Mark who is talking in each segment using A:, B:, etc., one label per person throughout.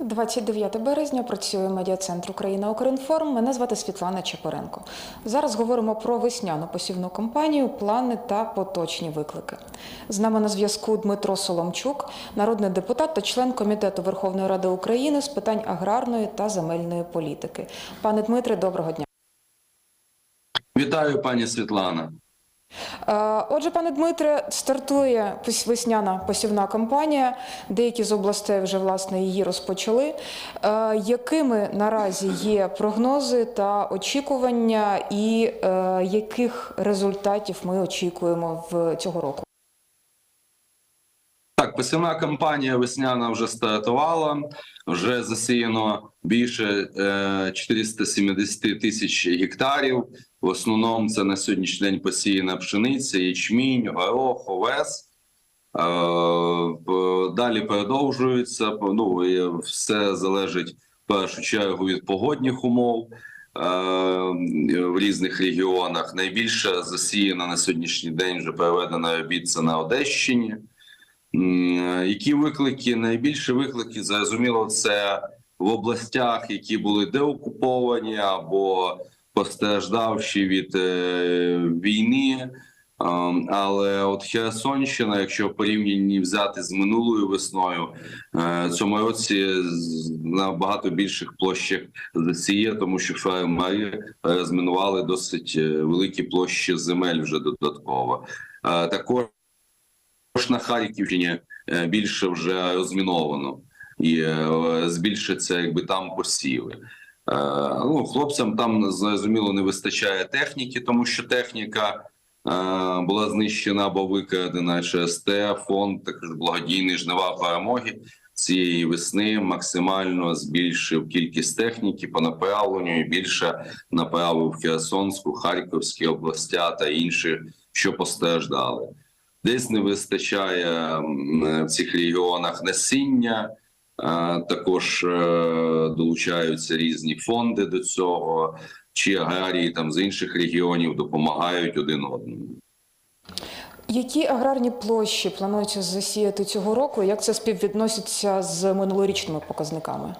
A: 29 березня працює медіа-центр Україна Укрінформ. Мене звати Світлана Чепоренко. Зараз говоримо про весняну посівну кампанію, плани та поточні виклики. З нами на зв'язку Дмитро Соломчук, народний депутат та член комітету Верховної Ради України з питань аграрної та земельної політики. Пане Дмитре, доброго дня.
B: Вітаю, пані Світлана.
A: Е, Отже, пане Дмитре, стартує весняна посівна кампанія. Деякі з областей вже власне її розпочали. Е, Якими наразі є прогнози та очікування, і е, яких результатів ми очікуємо в цього року?
B: Так, посівна кампанія весняна вже стартувала. Вже засіяно більше е, 470 тисяч гектарів. В основному це на сьогоднішній день посіяна пшениця, ячмінь, горох, овес. Е, Далі продовжується. Ну все залежить в першу чергу від погодних умов. е, В різних регіонах найбільше засіяно на сьогоднішній день вже проведено обід це на Одещині. Які виклики? Найбільші виклики зрозуміло, це в областях, які були деокуповані або постраждавші від е, війни. Ем, Але от Херсонщина, якщо порівнянні взяти з минулою весною, е, цьому році на багато більших площах засіє, тому що фермери розмінували досить е, великі площі земель вже додатково. Також на Харківщині більше вже розміновано і збільшиться, якби там посіви. Е, Ну, хлопцям там зрозуміло не вистачає техніки, тому що техніка е, була знищена або викрадена через фонд також благодійний жнива перемоги цієї весни максимально збільшив кількість техніки по направленню і більше направив Херсонську, Харківські областя та інші, що постраждали. Десь не вистачає в цих регіонах насіння. Також е, долучаються різні фонди до цього, чи аграрії там з інших регіонів допомагають один одному.
A: Які аграрні площі планується засіяти цього року? Як це співвідноситься з минулорічними показниками?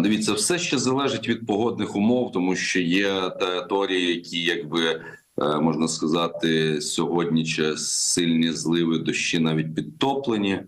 B: Дивіться, все ще залежить від погодних умов, тому що є території, які якби е, можна сказати, сьогодні через сильні зливи дощі навіть підтоплені.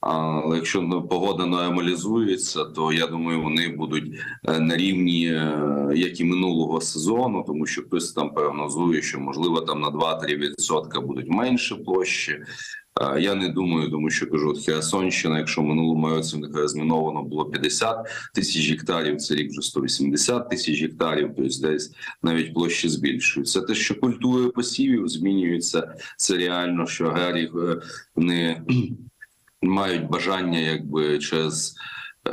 B: Але якщо ну, погода нормалізується, то я думаю, вони будуть е, на рівні, е, як і минулого сезону, тому що хтось там прогнозує, що можливо там на 2-3% будуть менше площі. Е, Я не думаю, тому що кажу, от Херсонщина, якщо минулому році в них розміновано було 50 тисяч гектарів, це рік вже 180 тисяч гектарів, тобто десь навіть площі збільшуються. Те, що культури посівів змінюються, це реально, що аграрії не мають бажання, якби через е,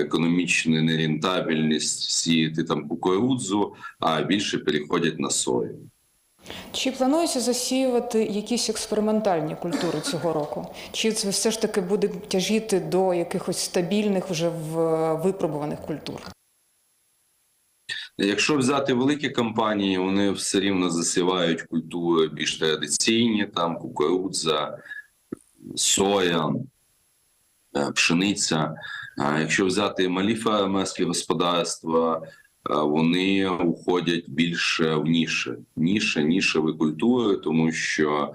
B: економічну нерентабельність сіяти там кукурудзу, а більше переходять на сою.
A: Чи планується засіювати якісь експериментальні культури цього року? Чи це все ж таки буде тяжіти до якихось стабільних вже випробуваних культур?
B: Якщо взяти великі компанії, вони все рівно засівають культури більш традиційні, там кукурудза, соя, е, пшениця. А якщо взяти малі фермерські господарства, е, вони уходять більше в ніші, ніші, нішеві культури, тому що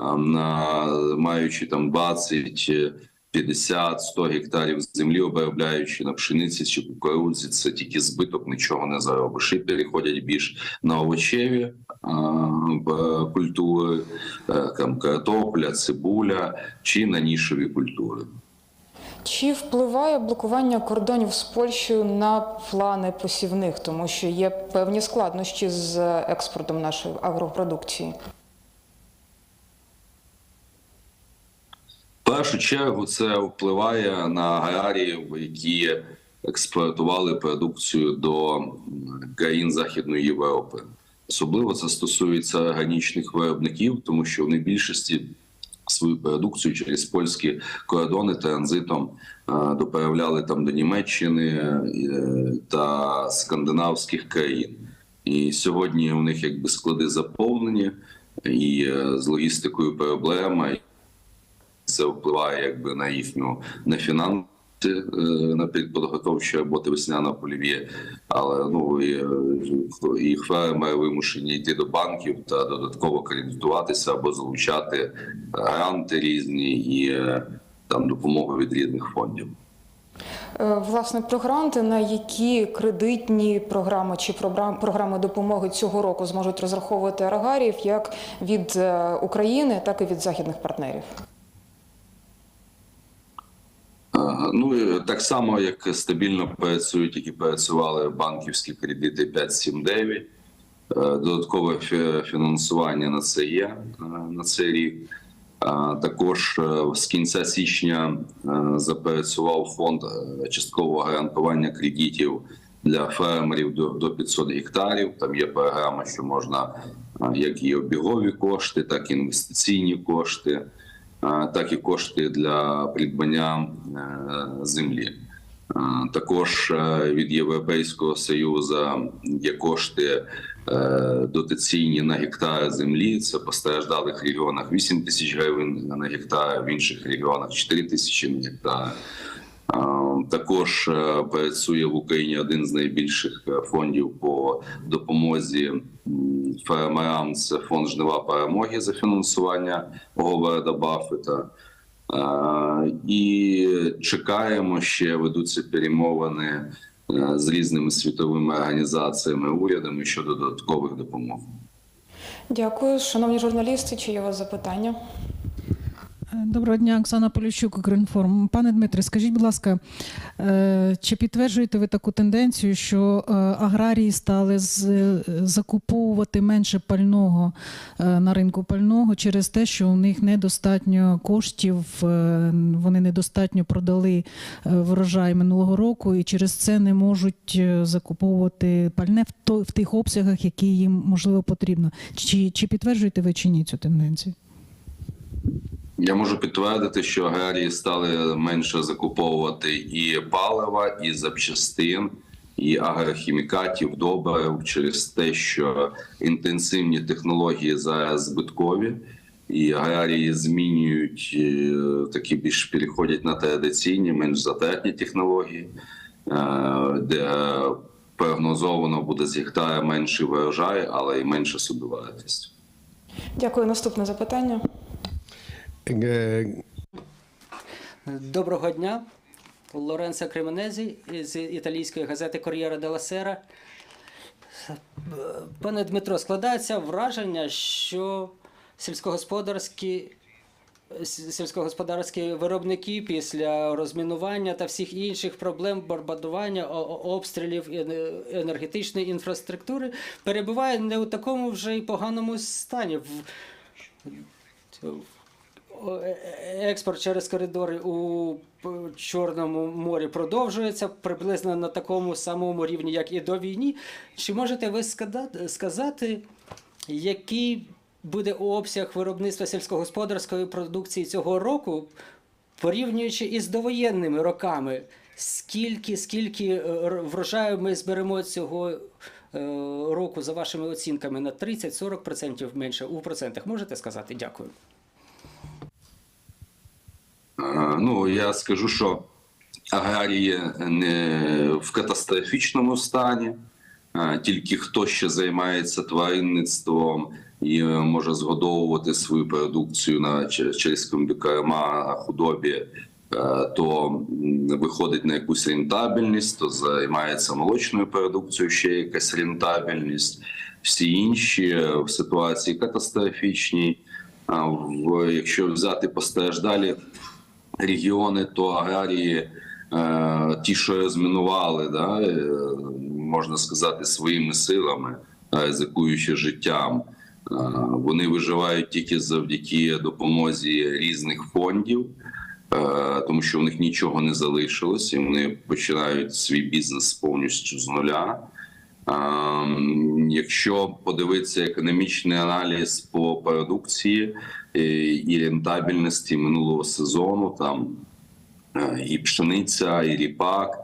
B: е, на маючи там 20 50, 100 гектарів землі, обробляючи на пшениці чи кукурудзі, це тільки збиток, нічого не заробиш. І переходять більш на овочеві культури, е, там картопля, цибуля чи на нішеві культури.
A: Чи впливає блокування кордонів з Польщею на плани посівних, тому що є певні складнощі з експортом нашої агропродукції?
B: В першу чергу це впливає на аграріїв, які експортували продукцію до країн Західної Європи. Особливо це стосується органічних виробників, тому що вони більшості свою продукцію через польські кордони транзитом е, доправляли там до Німеччини е, та скандинавських країн. І сьогодні у них якби склади заповнені, і е, з логістикою проблема. це впливає якби на їхню на фінанси. Е, На підготовчі роботи весняна полів'є, але ну і, е, і фермери вимушені йти до банків та додатково кредитуватися або залучати гранти різні і е, там допомогу від різних фондів.
A: Власне, про гранти, на які кредитні програми чи програм- програми допомоги цього року зможуть розраховувати арагаріїв як від України, так і від західних партнерів.
B: Ну так само, як стабільно працюють, які працювали банківські кредити 5-7-9. Е, Додаткове фінансування на це є е, на цей рік. Також е, з кінця січня запрацював фонд часткового гарантування кредитів для фермерів до, до 500 гектарів. Там є програма, що можна як і обігові кошти, так і інвестиційні кошти, так і кошти для придбання е, землі. Також е, від Європейського союзу є кошти е, дотаційні на гектар землі. Це в постраждалих регіонах 8 тисяч гривень на гектар, в інших регіонах 4 тисячі на гектар. Також е, працює в Україні один з найбільших е, фондів по допомозі фермерам. Це фонд жнива перемоги за фінансування Говарда Баффета. І чекаємо ще ведуться перемовини е, з різними світовими організаціями, урядами щодо додаткових допомог.
A: Дякую, шановні журналісти. Чи є у вас запитання?
C: Доброго дня, Оксана Поліщук, Укрінформ. Пане Дмитре, скажіть, будь ласка, е, чи підтверджуєте ви таку тенденцію, що е, аграрії стали е, закуповувати менше пального на ринку пального через те, що у них недостатньо коштів, вони недостатньо продали врожай минулого року, і через це не можуть закуповувати пальне в тих обсягах, які їм можливо потрібно? Чи, чи підтверджуєте ви чи ні цю тенденцію?
B: Я можу підтвердити, що аграрії стали менше закуповувати і палива, і запчастин, і агрохімікатів, добрив через те, що інтенсивні технології зараз збиткові, і аграрії змінюють е, такі більш переходять на традиційні, менш затратні технології, е, де прогнозовано буде з гектара менший врожай, але й менша собівартість.
A: Дякую. Наступне запитання.
D: Доброго дня. Лоренцо Кременезі з італійської газети Кор'єра Дела Сера. Пане Дмитро, складається враження, що сільськогосподарські, сільськогосподарські виробники після розмінування та всіх інших проблем бомбардування, обстрілів енергетичної інфраструктури перебувають не у такому вже й поганому стані. Е- е- Експорт через коридори у Чорному морі продовжується приблизно на такому самому рівні, як і до війни. Чи можете ви сказати, який буде обсяг виробництва сільськогосподарської продукції цього року, порівнюючи із довоєнними роками? Скільки, скільки е, врожаю ми зберемо цього року за вашими оцінками на 30-40% менше у процентах? Можете сказати? Дякую.
B: Е, Ну, я скажу, що аграрії не в катастрофічному стані. Е, Тільки хто ще займається тваринництвом і е, може згодовувати свою продукцію на через комбікарма худобі, е, то виходить на якусь рентабельність, то займається молочною продукцією, ще якась рентабельність. Всі інші е, в ситуації катастрофічній. Якщо взяти постраждалі регіони, то аграрії, е, ті, що розмінували, да, е, можна сказати, своїми силами, е, ризикуючи життям, вони виживають тільки завдяки допомозі різних фондів. Тому що в них нічого не залишилось, і вони починають свій бізнес повністю з нуля. Якщо подивитися економічний аналіз по продукції і рентабельності минулого сезону, там е, і пшениця, і ріпак,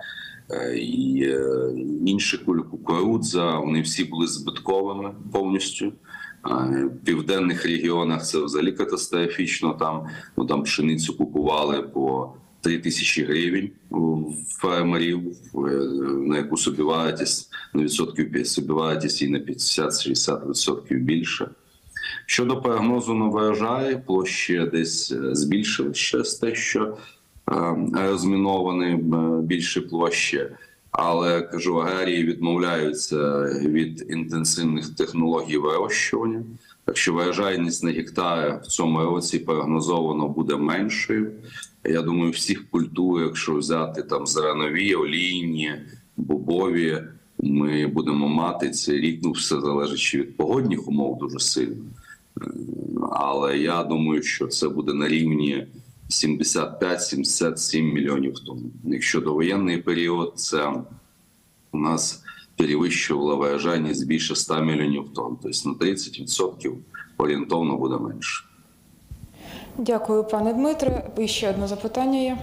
B: е, і е, інші куль- кукурудза, вони всі були збитковими повністю. В південних регіонах це взагалі катастрофічно. Там ну там пшеницю купували по 3 тисячі гривень фермерів, е, на яку собівартість на відсотків собівартість і на 50-60% більше. Щодо прогнозу на врожай, площі десь е, збільшили через те, що е, розміновані е, більші площі. Але кажу, аграрії відмовляються від інтенсивних технологій вирощування. Так що врожайність на гектар в цьому році прогнозовано буде меншою. Я думаю, всіх культур, якщо взяти там зернові, олійні, бобові, ми будемо мати цей рік. Ну, все залежить від погодних умов дуже сильно. Але я думаю, що це буде на рівні 75-77 мільйонів тонн. Якщо довоєнний період, це у нас перевищувала виражальність більше 100 мільйонів тонн. Тобто на 30% орієнтовно буде менше.
A: Дякую, пане Дмитре. І ще одне запитання є.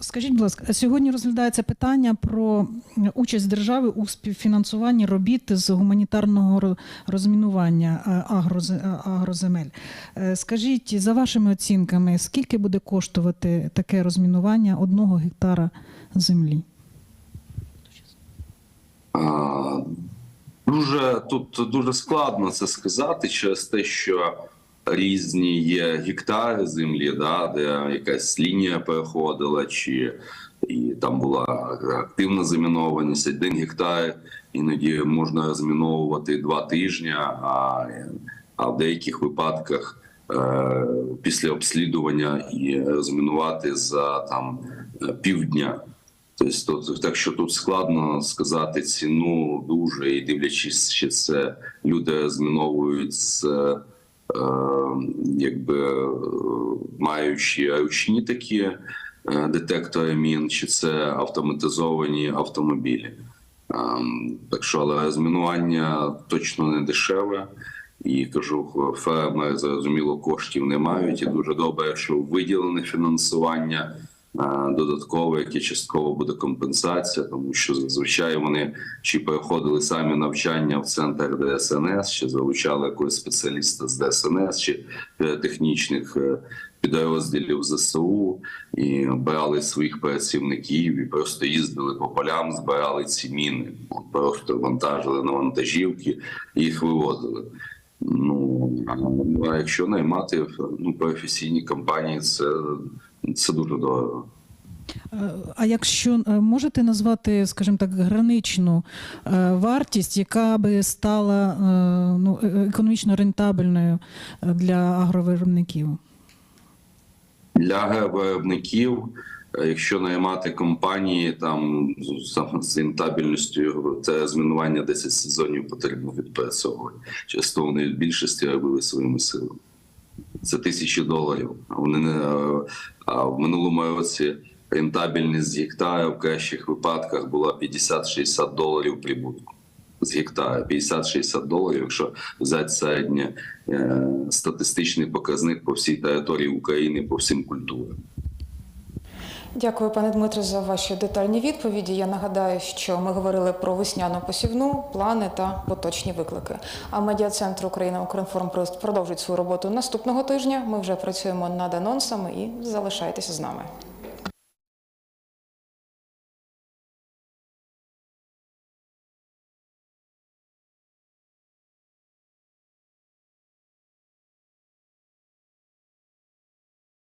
C: Скажіть, будь ласка, сьогодні розглядається питання про участь держави у співфінансуванні робіт з гуманітарного розмінування е, е, агроземель. Е, Скажіть, за вашими оцінками, скільки буде коштувати таке розмінування одного гектара землі?
B: Дуже тут дуже складно це сказати через те, що різні є гектари землі, да, де якась лінія переходила, чи і там була активна замінованість. Один гектар іноді можна розміновувати два тижні, а, а в деяких випадках е, після обслідування і розмінувати за там півдня. Тобто, так що тут складно сказати ціну дуже і дивлячись, чи це люди розміновують з якби е, маючи ручні такі е, детектори мін, чи це автоматизовані автомобілі. Так що, але розмінування точно не дешеве. І кажу, фермери зрозуміло коштів не мають. І дуже добре, що виділене фінансування е, додаткове, яке частково буде компенсація, тому що зазвичай вони чи переходили самі навчання в центр ДСНС, чи залучали якогось спеціаліста з ДСНС, чи технічних е, підрозділів ЗСУ, і брали своїх працівників і просто їздили по полям, збирали ці міни, просто вантажили на вантажівки і їх вивозили. Ну а якщо наймати ну, професійні компанії, це, це дуже дорого.
C: Е, А якщо е, можете назвати, скажімо так, граничну е, вартість, яка би стала ну, економічно рентабельною для агровиробників?
B: Для виробників, е, якщо наймати компанії там з- рентабельністю, це розмінування 10 сезонів потрібно відпрацьовувати. Часто вони в більшості робили своїми силами. Це тисячі доларів. Вони не а в минулому році рентабельність з гектара в кращих випадках була 50-60 доларів прибутку. З гектара 50-60 доларів, якщо взяти середнє е, статистичний показник по всій території України, по всім культурам.
A: Дякую, пане Дмитре, за ваші детальні відповіді. Я нагадаю, що ми говорили про весняну посівну, плани та поточні виклики. А медіа-центр Україна Укрінформ продовжить свою роботу наступного тижня. Ми вже працюємо над анонсами і залишайтеся з нами.